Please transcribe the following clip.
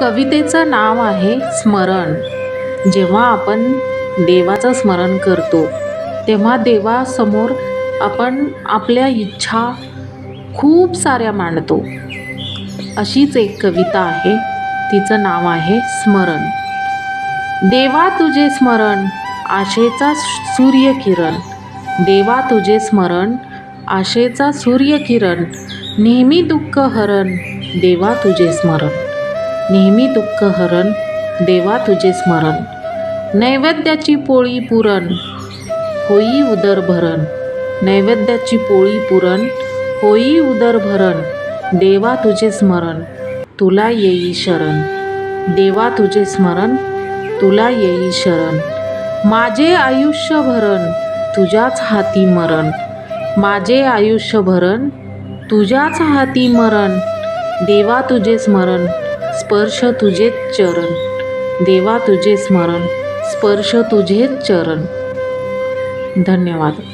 कवितेचं नाव आहे स्मरण. जेव्हा आपण देवाचं स्मरण करतो तेव्हा देवासमोर आपण आपल्या इच्छा खूप साऱ्या मांडतो. अशीच एक कविता आहे तिचं नाव आहे स्मरण. देवा तुझे स्मरण आशेचा सूर्यकिरण. देवा तुझे स्मरण आशेचा सूर्यकिरण. नेहमी दुःख हरण देवा तुझे स्मरण. नेहमी दुःख हरण देवा तुझे स्मरण. नैवेद्याची पोळी पुरण होई उदर भरण. नैवेद्याची पोळी पुरण होई उदर भरण. देवा तुझे स्मरण तुला येई शरण. देवा तुझे स्मरण तुला येई शरण. माझे आयुष्य भरण तुझ्याच हाती मरण. माझे आयुष्य भरण तुझ्याच हाती मरण. देवा तुझे स्मरण स्पर्श तुझेच चरण. देवा तुझे स्मरण. स्पर्श तुझेच चरण. धन्यवाद.